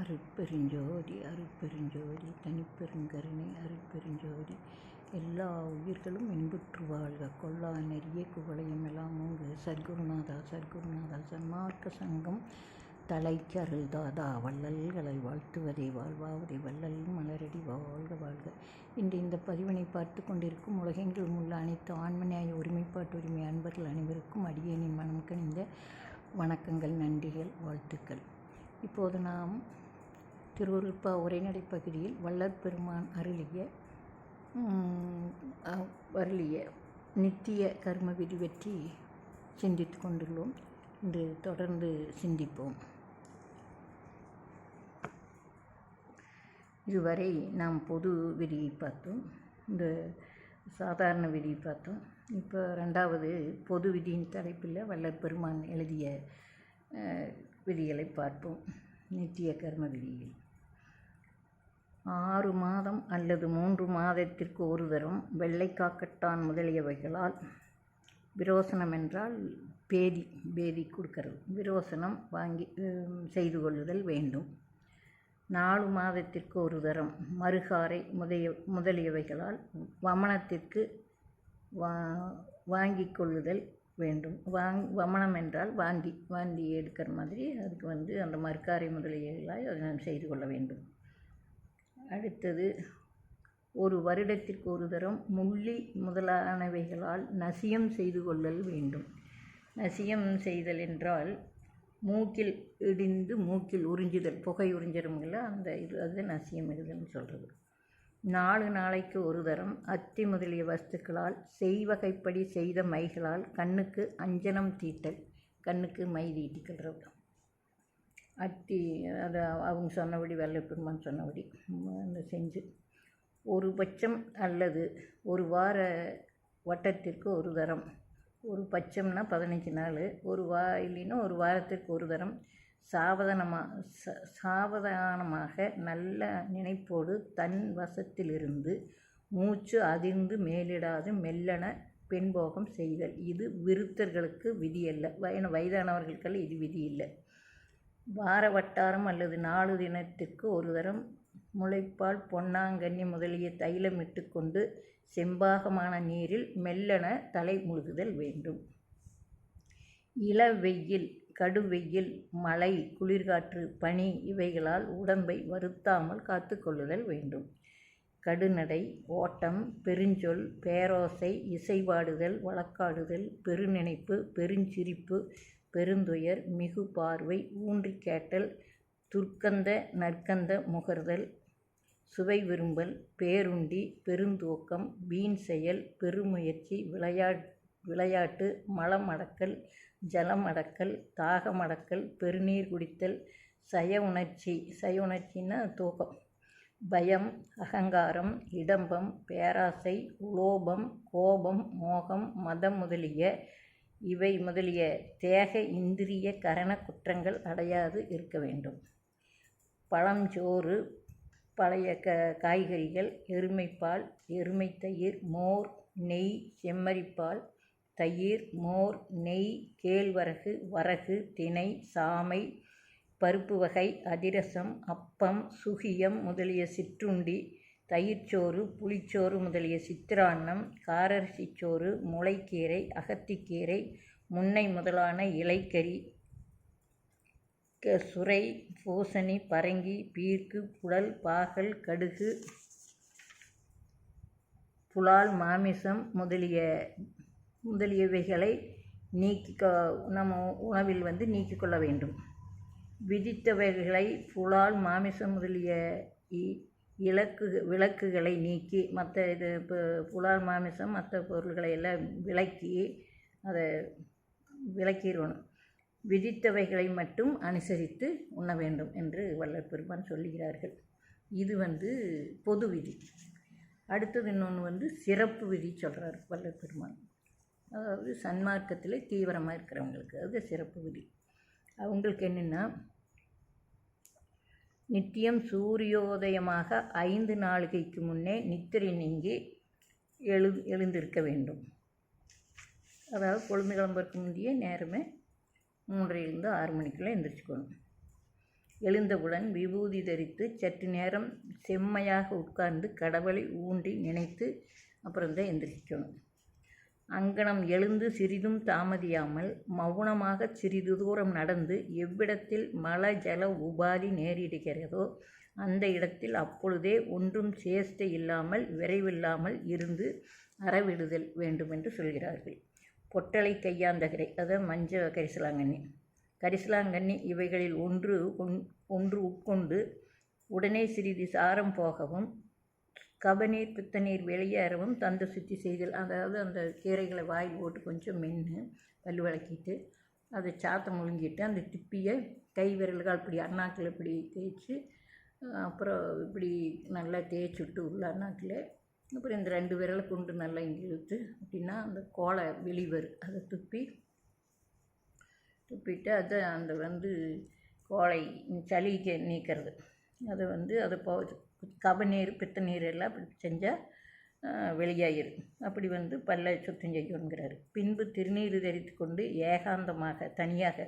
அருட்பெருஞ்சோதி அருட்பெருஞ்சோதி தனிப்பெருங்கருணை அருட்பெருஞ்சோதி. எல்லா உயிர்களும் இன்புற்று வாழ்க. கொல்லா நெறிய குவளையம் எல்லாம் ஓங்கு. சர்க்குருநாதா சர்க்குருநாதா சன்மார்க்க சங்கம். தலைக்கு அருள்தாதா வள்ளல்களை வாழ்த்துவதை வாழ்வாவதே. வள்ளல் மலரடி வாழ்க வாழ்க. இன்று இந்த பதிவினை பார்த்து கொண்டிருக்கும் உலகெங்கிலும் உள்ள அனைத்து ஆன்மநேய ஒருமைப்பாட்டு உரிமை அன்பர்கள் அனைவருக்கும் அடியேனின் மனம் கணிந்த வணக்கங்கள் நன்றிகள் வாழ்த்துக்கள். இப்போது நாம் திருவருட்பா உரைநடை பகுதியில் வள்ளற் பெருமான் அருளிய அருளிய நித்திய கர்ம விதி பற்றி சிந்தித்து கொண்டுள்ளோம். இன்று தொடர்ந்து சிந்திப்போம். இதுவரை நாம் பொது விதியை பார்த்தோம். இந்த சாதாரண விதியை பார்த்தோம். இப்போ ரெண்டாவது பொது விதியின் தலைப்பில் வள்ளற் பெருமான் எழுதிய விதிகளை பார்ப்போம். நித்திய கர்ம விதியில். ஆறு மாதம் அல்லது மூன்று மாதத்திற்கு ஒரு தரம் வெள்ளை காக்கட்டான் முதலியவைகளால் விரோசனம் என்றால் பேதி பேதி கொடுக்கறது. விரோசனம் வாங்கி செய்து கொள்ளுதல் வேண்டும். நாலு மாதத்திற்கு ஒரு தரம் மறுகாரை முதலிய முதலியவைகளால் வமனத்திற்கு வா வாங்கிக் கொள்ளுதல் வேண்டும். வாங் வமனம் என்றால் வாந்தி வாந்தி எடுக்கிற மாதிரி அதுக்கு வந்து அந்த மறுக்காரை முதலியவைகளால் செய்து கொள்ள வேண்டும். அடுத்தது ஒரு வருடத்திற்கு ஒரு தரம் முள்ளி முதலானவைகளால் நசியம் செய்து கொள்ளல் வேண்டும். நசியம் செய்தல் என்றால் மூக்கில் இடிந்து மூக்கில் உறிஞ்சுதல் புகை உறிஞ்சிடும்ல அந்த இது அது நசியம் இடுதல்னு சொல்கிறது நாலு நாளைக்கு ஒரு தரம் அத்தி முதலிய வஸ்துக்களால் செய்வகைப்படி செய்த மைகளால் கண்ணுக்கு அஞ்சனம் தீட்டல் கண்ணுக்கு மை தீட்டிக்கிறது அத்தி அதை அவங்க சொன்னபடி வெள்ளை பெருமான் சொன்னபடி அந்த செஞ்சு ஒரு பட்சம் அல்லது ஒரு வார வட்டத்திற்கு ஒரு தரம். ஒரு பட்சம்னா பதினஞ்சு நாள். ஒரு வா இல்லைன்னா ஒரு வாரத்திற்கு ஒரு தரம். சாவதானமாக ச சாவதானமாக நல்ல நினைப்போடு தன் வசத்திலிருந்து மூச்சு அதிர்ந்து மேலிடாது மெல்லன பெண்போகம் செய்தல். இது விருத்தர்களுக்கு விதியல்ல. வயன வயதானவர்களுக்கெல்லாம் இது விதி இல்லை வார வட்டாரம் அல்லது நாலு தினத்திற்கு ஒரு தரம் முளைப்பால் பொன்னாங்கண்ணி முதலிய தைலம் இட்டுக்கொண்டு செம்பாகமான நீரில் மெல்லன தலை முழுகுதல் வேண்டும். இளவெய்யில் கடுவெயில் மழை குளிர்காற்று பனி இவைகளால் உடம்பை வருத்தாமல் காத்துக்கொள்ளுதல் வேண்டும். கடுநடை ஓட்டம் பெருஞ்சொல் பேரோசை இசைவாடுதல் வழக்காடுதல் பெருநினைப்பு பெருஞ்சிரிப்பு பெருந்துயர் மிகு பார்வை ஊன்றி கேட்டல் துர்க்கந்த நற்கந்த முகர்தல் சுவை விரும்பல் பேருண்டி பெருந்தூக்கம் வீண் செயல் பெருமுயற்சி விளையா விளையாட்டு மலம் அடக்கல் ஜலம் அடக்கல் தாகம் அடக்கல் பெருநீர் குடித்தல் சய உணர்ச்சி சய உணர்ச்சின்னா தூக்கம் பயம் அகங்காரம் இடம்பம் பேராசை உலோபம் கோபம் மோகம் மதம் முதலிய இவை முதலிய தேக இந்திரிய கரண குற்றங்கள் அடையாது இருக்க வேண்டும். பழஞ்சோறு பழைய க காய்கறிகள் எருமைப்பால் எருமை தயிர் மோர் நெய் செம்மறிப்பால் தயிர் மோர் நெய் கேழ்வரகு வரகு தினை சாமை பருப்பு வகை அதிரசம் அப்பம் சுகியம் முதலிய சிற்றுண்டி தயிர்ச்சோறு புளிச்சோறு முதலிய சித்திரான்னம் காரரிசிச்சோறு முளைக்கீரை அகத்திக்கீரை முன்னை முதலான இலைக்கறி க- சுரை பூசணி பரங்கி பீர்க்கு புழல் பாகல் கடுகு புலால் மாமிசம் முதலிய முதலியவைகளை நீக்கி நம்ம உணவில் வந்து நீக்கிக் கொள்ள வேண்டும். விதித்தவைகளை புலால் மாமிசம் முதலிய இ- இலக்கு விளக்குகளை நீக்கி மற்ற இது இப்போ புலால் மாமிசம் மற்ற பொருள்களை எல்லாம் விலக்கி அதை விலக்கிடணும் விதித்தவைகளை மட்டும் அனுசரித்து உண்ண வேண்டும் என்று வள்ளல் பெருமான் சொல்லுகிறார்கள். இது வந்து பொது விதி. அடுத்தது இன்னொன்று வந்து சிறப்பு விதி சொல்கிறார் வள்ளல் பெருமான். அதாவது சன்மார்க்கத்தில் தீவிரமாக இருக்கிறவங்களுக்கு அது சிறப்பு விதி. அவங்களுக்கு என்னென்னா நித்தியம் சூரியோதயமாக ஐந்து நாளிகைக்கு முன்னே நித்திரை நீங்கி எழு எழுந்திருக்க வேண்டும். அதாவது பொழுது கிளம்புறதுக்கு முந்தைய நேரமே மூன்றையிலிருந்து ஆறு மணிக்குள்ளே எந்திரிச்சுக்கணும். எழுந்தவுடன் விபூதி தரித்து சற்று நேரம் செம்மையாக உட்கார்ந்து கடவுளை ஊண்டி நினைத்து அப்புறம் தான் எந்திரிக்கணும். அங்கனம் எழுந்து சிறிதும் தாமதியாமல் மௌனமாக சிறிது தூரம் நடந்து எவ்விடத்தில் மல ஜல உபாதி நேரிடுகிறதோ அந்த இடத்தில் அப்பொழுதே ஒன்றும் சேஷ்டை இல்லாமல் விரைவில்லாமல் இருந்து அறவிடுதல் வேண்டுமென்று சொல்கிறார்கள். பொட்டலை கையாந்தகரை அதாவது மஞ்ச கரிசலாங்கண்ணி. கரிசலாங்கண்ணி இவைகளில் ஒன்று ஒன்று உட்கொண்டு உடனே சிறிது சாரம் போகவும் கபநீர் பித்தநீர் வெளியேறவும் தந்த சுத்தி செய்தல் அதாவது அந்த கீரைகளை வாயில் போட்டு கொஞ்சம் மென்று பல் விளக்கிட்டு அதை சாத்தம் முழுங்கிட்டு அந்த திப்பியை கை விரல்கள் இப்படி அண்ணாக்கில் இப்படி தேய்ச்சி அப்புறம் இப்படி நல்லா தேய்ச்சி விட்டு உள்ள அண்ணாக்கில் அப்புறம் இந்த ரெண்டு விரலை கொண்டு நல்லா இழுத்து அப்படின்னா அந்த கோலை வெளிவரும் அதை துப்பி துப்பிட்டு அதை அந்த வந்து கோலை சளிக்கு நீக்கிறது. அதை வந்து அதை போ கபநீர் பித்த நீர் எல்லாம் அப்படி செஞ்சால் வெளியாயிரும் அப்படி வந்து பல்லை சுத்தம் செய்யணுங்கிறாரு பின்பு திருநீர் தரித்து கொண்டு ஏகாந்தமாக தனியாக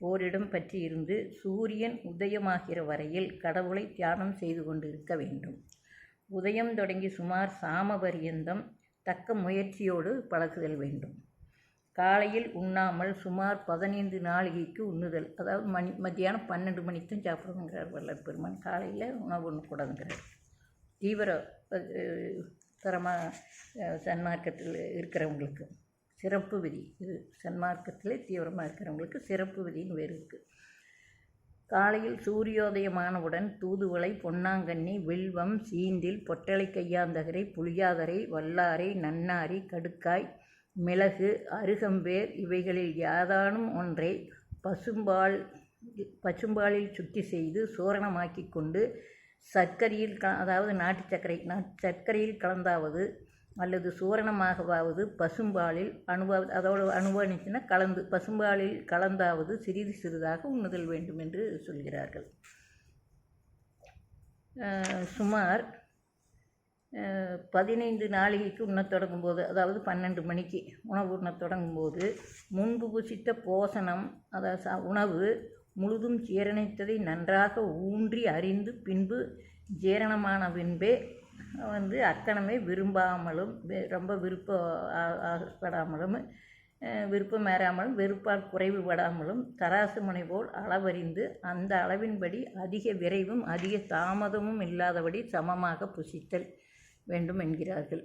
ஓரிடம் பற்றி இருந்து சூரியன் உதயமாகிற வரையில் கடவுளை தியானம் செய்து கொண்டு இருக்க வேண்டும். உதயம் தொடங்கி சுமார் சாம பரியந்தம் தக்க முயற்சியோடு பழகுதல் வேண்டும். காலையில் உண்ணாமல் சுமார் பதினைந்து நாளிகைக்கு உண்ணுதல். அதாவது மணி மத்தியானம் பன்னெண்டு மணிக்கு தான் சாப்பிடணுங்கிறார் வல்லர் பெருமான். காலையில் உணவு உண்ணக்கூடாதுங்கிறார் தீவிர தரமாக சன்மார்க்கத்தில் இருக்கிறவங்களுக்கு சிறப்பு விதி. இது சன்மார்க்கத்தில் தீவிரமாக இருக்கிறவங்களுக்கு சிறப்பு விதின்னு வேறு இருக்குது காலையில் சூரியோதயமானவுடன் தூதுவளை பொன்னாங்கண்ணி வில்வம் சீந்தில் பொட்டலை கையாந்தகரை புளியாதரை வல்லாரை நன்னாரி கடுக்காய் மிளகு அருகம்பேர் இவைகளில் யாதானும் ஒன்றை பசும்பால் பசும்பாலில் சுத்தி செய்து சூரணமாக்கி கொண்டு சர்க்கரையில் க அதாவது நாட்டு சர்க்கரை நாட்டு சர்க்கரையில் கலந்தாவது அல்லது சூரணமாகவாவது பசும்பாலில் அனுபவ அதோடு அனுபவிச்சுன்னா கலந்து பசும்பாலில் கலந்தாவது சிறிது சிறிதாக உண்ணுதல் வேண்டும் என்று சொல்கிறார்கள். சுமார் பதினைந்து நாளிகைக்கு உண்ணத் தொடங்கும்போது அதாவது பன்னெண்டு மணிக்கு உணவு உண்ணத் தொடங்கும்போது முன்பு புசித்த போசனம் அதாவது ச உணவு முழுதும் ஜீரணித்ததை நன்றாக ஊன்றி அறிந்து பின்பு ஜீரணமான பின்பே வந்து அக்கணமே விரும்பாமலும் ரொம்ப விருப்ப ஆகப்படாமலும் விருப்பம் ஏறாமலும் வெறுப்பால் குறைவுபடாமலும் தராசு முனை போல் அளவறிந்து அந்த அளவின்படி அதிக விரைவும் அதிக தாமதமும் இல்லாதபடி சமமாக புசித்தல். வேண்டும் என்கிறார்கள்.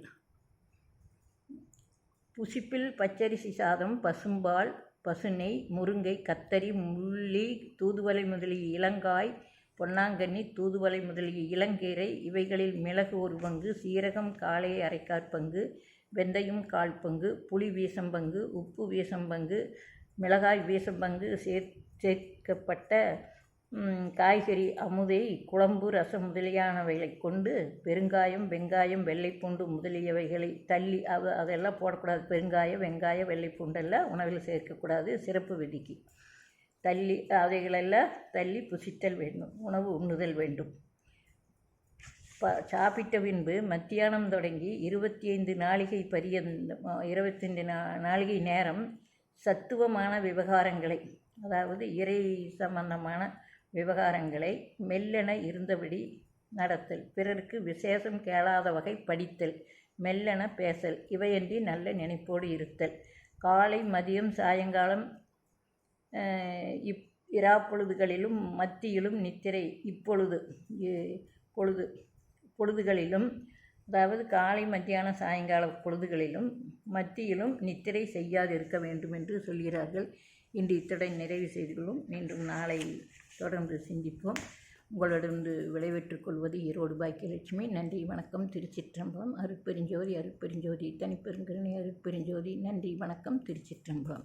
புசிப்பில் பச்சரிசி சாதம் பசும்பால் பசுநெய் முருங்கை கத்தரி முள்ளி தூதுவளை முதலிய இளங்காய் பொன்னாங்கண்ணி தூதுவளை முதலிய இளங்கீரை இவைகளில் மிளகு ஒரு பங்கு சீரகம் காளையை அரைக்கால் பங்கு வெந்தயம் கால் பங்கு புளி வீசம்பங்கு உப்பு வீசம்பங்கு மிளகாய் வீசம்பங்கு சேர் சேர்க்கப்பட்ட காய்கறி அமுதை குழம்பு ரசம் முதலியானவைகளை கொண்டு பெருங்காயம் வெங்காயம் வெள்ளைப்பூண்டு முதலியவைகளை தள்ளி அது அதெல்லாம் போடக்கூடாது. பெருங்காயம் வெங்காயம் வெள்ளைப்பூண்டெல்லாம் உணவில் சேர்க்கக்கூடாது. சிறப்பு விதிக்கு. தள்ளி அவைகளெல்லாம் தள்ளி புசித்தல் வேண்டும். உணவு உண்ணுதல் வேண்டும். ப சாப்பிட்ட பின்பு மத்தியானம் தொடங்கி இருபத்தி ஐந்து நாளிகை பரியந்த இருபத்தைந்து நா நாளிகை நேரம் சத்துவமான விவகாரங்களை அதாவது இறை சம்பந்தமான விவகாரங்களை மெல்லென இருந்தபடி நடத்தல் பிறருக்கு விசேஷம் கேளாத வகை படித்தல் மெல்லென பேசல் இவையன்றி நல்ல நினைப்போடு இருத்தல். காலை மதியம் சாயங்காலம் இப் இராப்பொழுதுகளிலும் மத்தியிலும் நித்திரை இப்பொழுது பொழுது பொழுதுகளிலும் அதாவது காலை மத்தியான சாயங்கால பொழுதுகளிலும் மத்தியிலும் நித்திரை செய்யாது இருக்க வேண்டும் என்று சொல்கிறார்கள். இன்று இத்துடன் நிறைவு செய்துள்ளோம் மீண்டும் நாளை தொடர்ந்து சிந்திப்போம். உங்களிடந்து விளைவிற்றுக் கொள்வது ஈரோடு பாக்கியலட்சுமி. நன்றி வணக்கம். திருச்சிற்றம்பலம். அருட்பெருஞ்சோதி அருட்பெருஞ்சோதி. தனிப்பெருங்கருணை அருட்பெருஞ்சோதி. நன்றி வணக்கம். திருச்சிற்றம்பலம்.